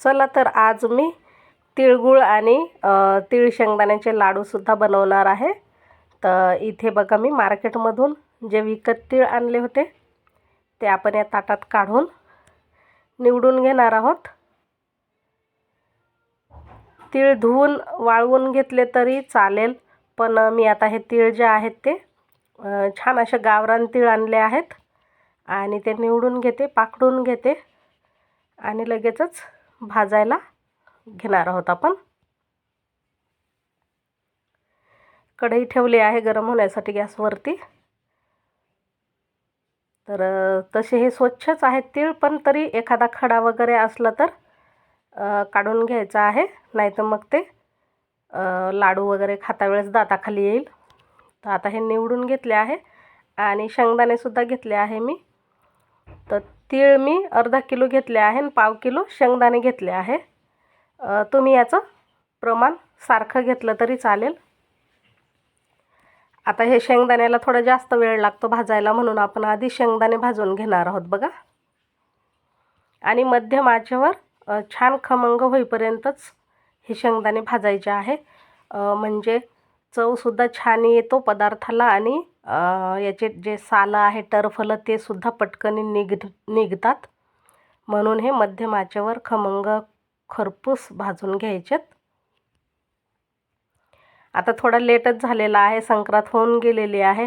चला तर आज मी तिळगुळ आणि तिळ शेंगदाण्याचे लाडूसुद्धा बनवणार आहे. तर इथे बघा मी मार्केटमधून जे विकत तीळ आणले होते ते आपण या ताटात काढून निवडून घेणार आहोत. तीळ धुवून वाळवून घेतले तरी चालेल पण मी आता हे तीळ जे आहेत ते छान असे गावरान तीळ आणले आहेत आणि ते निवडून घेते पाकडून घेते आणि लगेचच भाजायला घेणार आहोत आपण. कढई ठेवली आहे गरम होण्यासाठी गॅसवरती. तर तसे हे स्वच्छच आहेत तीळ पण तरी एखादा खडा वगैरे असला तर काढून घ्यायचा आहे. नाही तर मग ते लाडू वगैरे खाता वेळेस दाताखाली येईल. तर आता हे निवडून घेतले आहे आणि शेंगदाणेसुद्धा घेतले आहे मी. तर तीळ मी अर्धा किलो घेतले आहे आणि पाव किलो शेंगदाणे घेतले आहे. तुम्ही याचं प्रमाण सारखं घेतलं तरी चालेल. आता हे शेंगदाण्याला थोडा जास्त वेळ लागतो भाजायला म्हणून आपण आधी शेंगदाणे भाजून घेणार आहोत बघा. आणि मध्यम आचेवर छान खमंग होईपर्यंतच हे शेंगदाणे भाजायचे आहे. म्हणजे चवसुद्धा छान येतो पदार्थाला आणि याचे जे सालं आहे टरफलं ते सुद्धा पटकन निघ निघतात म्हणून हे मध्यम आचेवर खमंग खरपूस भाजून घ्यायचेत. आता थोडा लेटच झालेला आहे संक्रांत होऊन गेलेली आहे.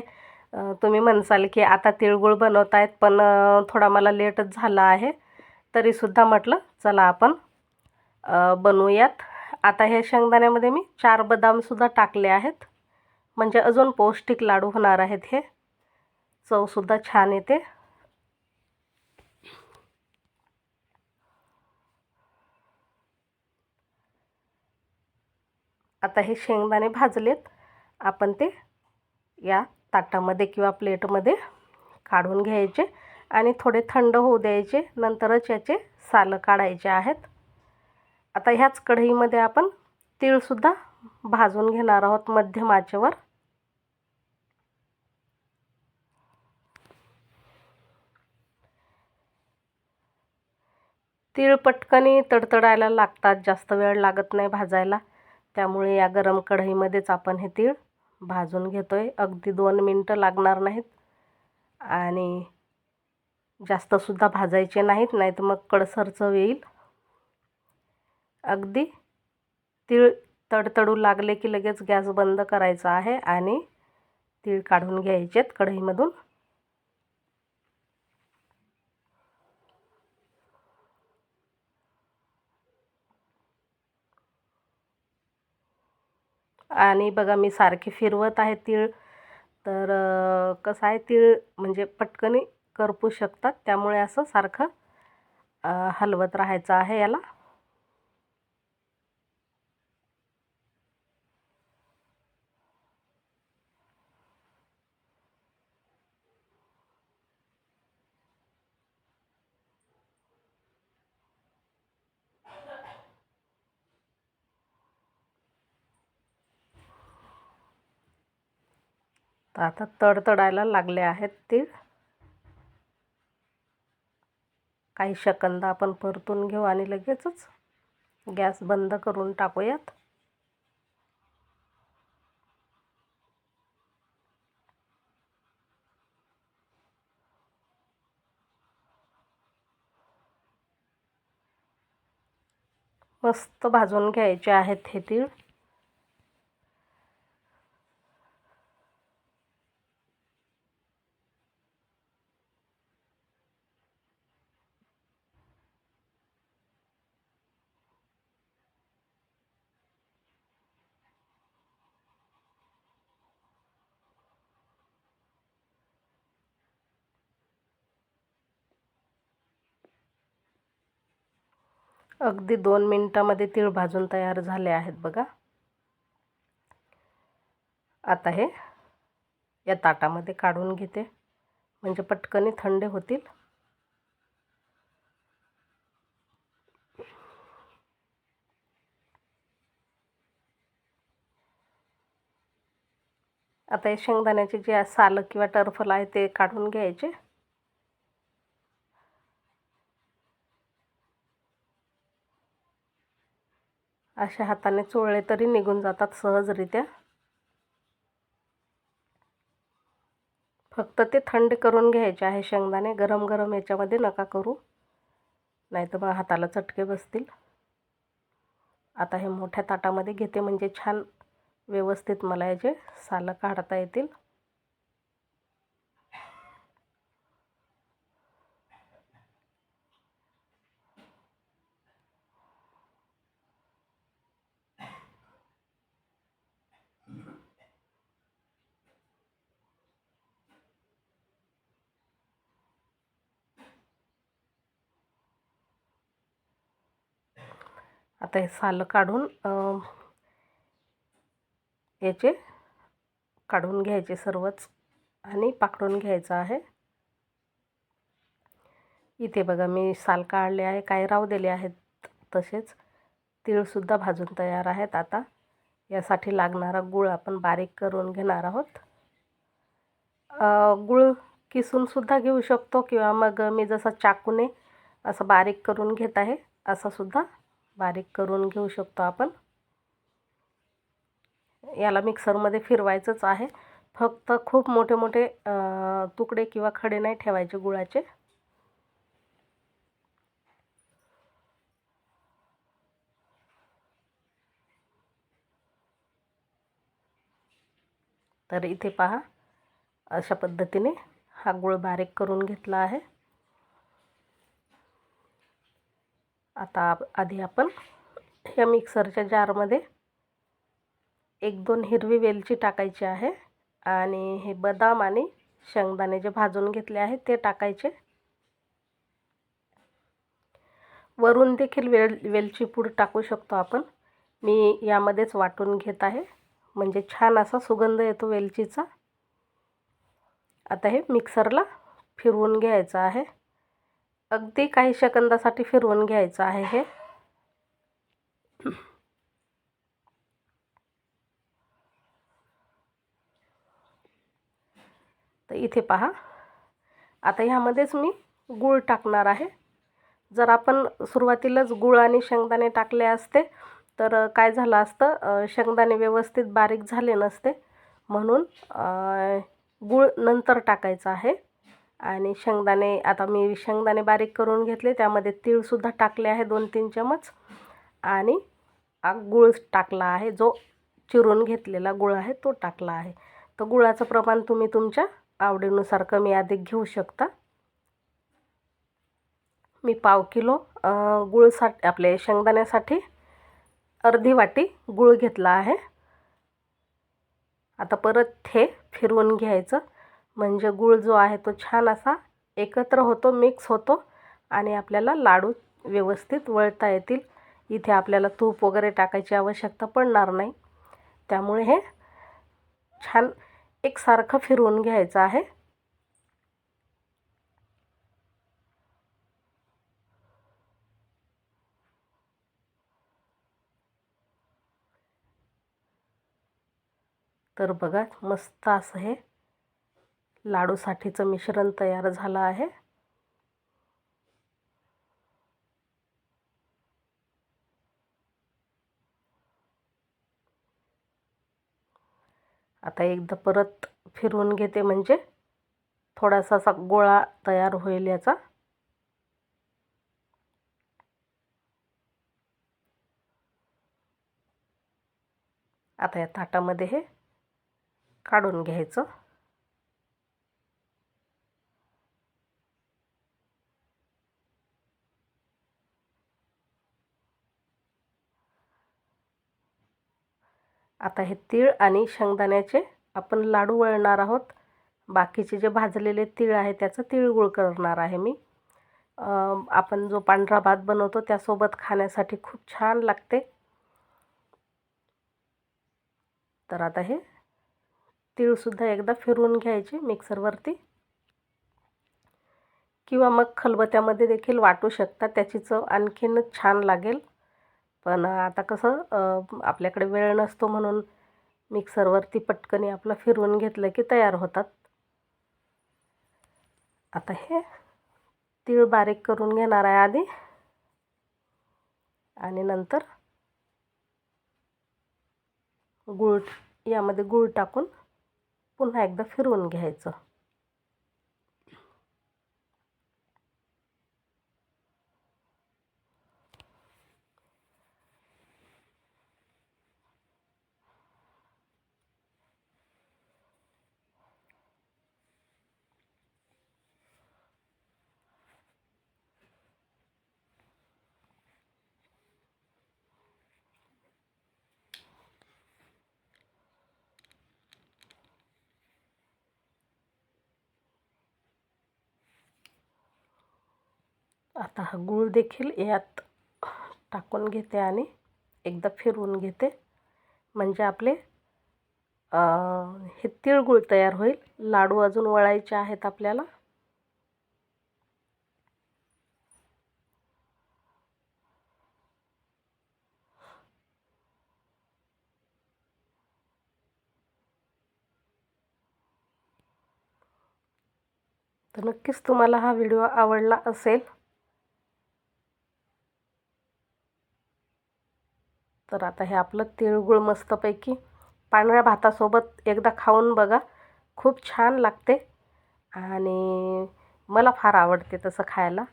तुम्ही म्हणसाल की आता तिळगुळ बनवत आहेत पण थोडा मला लेटच झाला आहे. तरीसुद्धा म्हटलं चला आपण बनवूयात. आता हे शेंगदाण्यामध्ये मी चार बदामसुद्धा टाकले आहेत. म्हणजे अजून पौष्टिक लाडू होणार आहेत हे. चवसुद्धा छान येते. आता हे शेंगदाणे भाजलेत. आपण ते या ताटामध्ये किंवा प्लेटमध्ये काढून घ्यायचे आणि थोडे थंड होऊ द्यायचे. नंतरच याचे सालं काढायचे आहेत. आता ह्याच कढईमध्ये आपण तीळसुद्धा भाजून घेणार आहोत मध्यम आचेवर. तीळ पटकनी तडतडायला लागतात जास्त वेळ लागत नाही भाजायला. त्यामुळे या गरम कढईमध्येच आपण हे तीळ भाजून घेतो आहे अगदी दोन मिनटं लागणार नाहीत. आणि जास्तसुद्धा भाजायचे नाहीत नाही तर मग कडसर चव येईल अगदी तीळ तडतडू लागले की लगेच गॅस बंद करायचा आहे आणि तीळ काढून घ्यायचेत कढईमधून. आणि बघा मी सारखे फिरवत आहे तीळ. तर कसं आहे तीळ म्हणजे पटकनी करपू शकतात. त्यामुळे असं सारखं हलवत राहायचं आहे याला. तर आता तडतडायला लागले आहेत तीळ काही शकंद आपण परतून घेऊ आणि लगेचच गॅस बंद करून टाकूयात. मस्त भाजून घ्यायचे आहेत हे तीळ. अगदी दोन मिनटामध्ये तीळ भाजून तयार झाले आहेत बघा. आता हे या ताटामध्ये काढून घेते. म्हणजे पटकनी थंड होतील. आता हे शेंगदाण्याचे जे सालं किंवा टरफल आहे ते काढून घ्यायचे. अशा हाताने चोळले तरी निघून जातात सहजरित्या. फक्त ते थंड करून घ्यायचे आहे शेंगदाणे. गरम गरम याच्यामध्ये नका करू. नाही तर मग हाताला चटके बसतील. आता हे मोठ्या ताटामध्ये घेते म्हणजे छान व्यवस्थित मला याचे सालं काढता येतील. आता हे सालं काढून याचे काढून घ्यायचे सर्वच आणि पाकडून घ्यायचं आहे. इथे बघा मी साल काढले आहे काही राव दिले आहेत तसेच. तीळसुद्धा भाजून तयार आहेत आता. यासाठी लागणारा गूळ आपण बारीक करून घेणार आहोत. गूळ किसूनसुद्धा घेऊ शकतो किंवा मग मी जसं चाकूने असं बारीक करून घेत आहे असंसुद्धा बारीक करून घेऊ शकतो आपण. याला मिक्सरमध्ये फिरवायचंच आहे. फक्त खूप मोठे मोठे तुकडे किंवा खडे नाही ठेवायचे गुळाचे. तर इथे पहा अशा पद्धतीने हा गुळ बारीक करून घेतला आहे. आता आधी आपण या मिक्सरच्या जारमध्ये एक दोन हिरवी वेलची टाकायची आहे आणि हे बदाम आणि शेंगदाणे जे भाजून घेतले आहेत ते टाकायचे. वरून देखील वेल वेलची पूड टाकू शकतो आपण. मी यामध्येच वाटून घेत आहे. म्हणजे छान असा सुगंध येतो वेलचीचा. आता हे मिक्सरला फिरवून घ्यायचं आहे. अगदी काही सेकंदासाठी फिरवून घ्यायचं आहे हे. तर इथे पहा. आता ह्यामध्येच मी गूळ टाकणार आहे. जर आपण सुरुवातीलाच गूळ आणि शेंगदाणे टाकले असते तर काय झालं असतं? शेंगदाणे व्यवस्थित बारीक झाले नसते. म्हणून गूळ नंतर टाकायचं आहे. आणि शेंगदाणे आता मी शेंगदाणे बारीक करून घेतले त्यामध्ये तीळसुद्धा टाकले आहे दोन तीन चमच. आणि गुळ टाकला आहे जो चिरून घेतलेला गुळ आहे तो टाकला आहे. तर गुळाचं प्रमाण तुम्ही तुमच्या आवडीनुसार कमी अधिक घेऊ शकता. मी पाव किलो गुळसाठी आपले शेंगदाण्यासाठी अर्धी वाटी गुळ घेतला आहे. आता परत हे फिरवून घ्यायचं. म्हणजे गूळ जो आहे तो छान असा एकत्र होतो मिक्स होतो आणि आपल्याला लाडू व्यवस्थित वळता येतील. इथे आपल्याला तूप वगैरे टाकायची आवश्यकता पडणार नाही. त्यामुळे हे छान एकसारखं फिरवून घ्यायचं आहे. तर बघा मस्त असं हे लाडूसाठीचं मिश्रण तयार झालं आहे. आता एकदा परत फिरवून घेते म्हणजे थोडासा असा गोळा तयार होईल याचा. आता या ताटामध्ये हे काढून घ्यायचं. आता हे तीळ आणि शेंगदाण्याचे आपण लाडू वळणार आहोत. बाकीचे जे भाजलेले तीळ आहे त्याचं तिळगुळ करणार आहे मी. आपण जो पांढरा भात बनवतो त्यासोबत खाण्यासाठी खूप छान लागते. तर आता हे तीळसुद्धा एकदा फिरवून घ्यायचे मिक्सरवरती. किंवा मग खलबत्यामध्ये देखील वाटू शकता त्याची चव आणखीनच छान लागेल. पण आता कसं आपल्याकडे वेळ नसतो म्हणून मिक्सरवरती पटकनी आपलं फिरवून घेतलं की तयार होतात. आता हे तीळ बारीक करून घेणार आहे आधी. आणि नंतर गूळ यामध्ये गूळ टाकून पुन्हा एकदा फिरवून घ्यायचं. आता हा गूळ देखील यात टाकून घेते आणि एकदा फिरवून घेते. म्हणजे आपले हे तिळगुळ तयार होईल. लाडू अजून वळायचे आहेत आपल्याला. तर नक्कीच तुम्हाला हा व्हिडिओ आवडला असेल. तर आता हे आपलं तिळगुळ मस्तपैकी पांढऱ्या भातासोबत एकदा खाऊन बघा. खूप छान लागते आणि मला फार आवडते तसं खायला.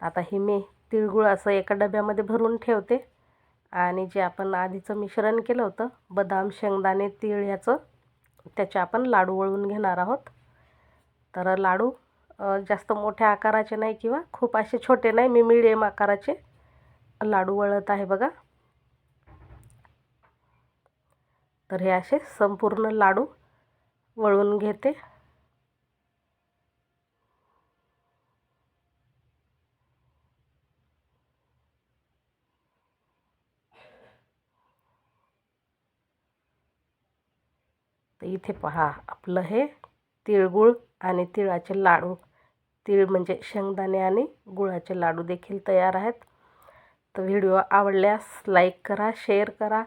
आता हे मी तिळगुळ असं एका डब्यामध्ये भरून ठेवते आणि जे आपण आधीचं मिश्रण केलं होतं बदाम शेंगदाणे तीळ ह्याचं त्याचे आपण लाडू वळून घेणार आहोत. तर लाडू जास्त मोठ्या आकाराचे नाही किंवा खूप असे छोटे नाही मी मिडियम आकाराचे लाडू वळत आहे बघा. तर हे असे संपूर्ण लाडू वळून घेते. तर इथे पहा आपलं हे तिळगुळ आणि तिळाचे लाडू. तिळ म्हणजे शेंगदाणे आणि गुळाचे लाडू देखील तयार आहेत. तर व्हिडिओ आवडल्यास लाईक करा शेअर करा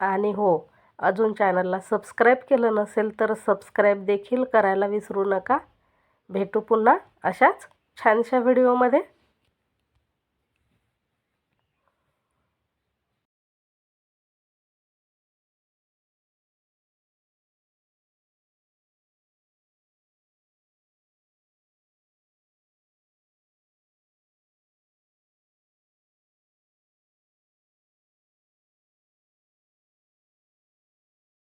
आणि हो अजून चॅनलला सबस्क्राईब केलं नसेल तर सबस्क्राईब देखील करायला विसरू नका. भेटू पुन्हा अशाच छानशा व्हिडिओमध्ये.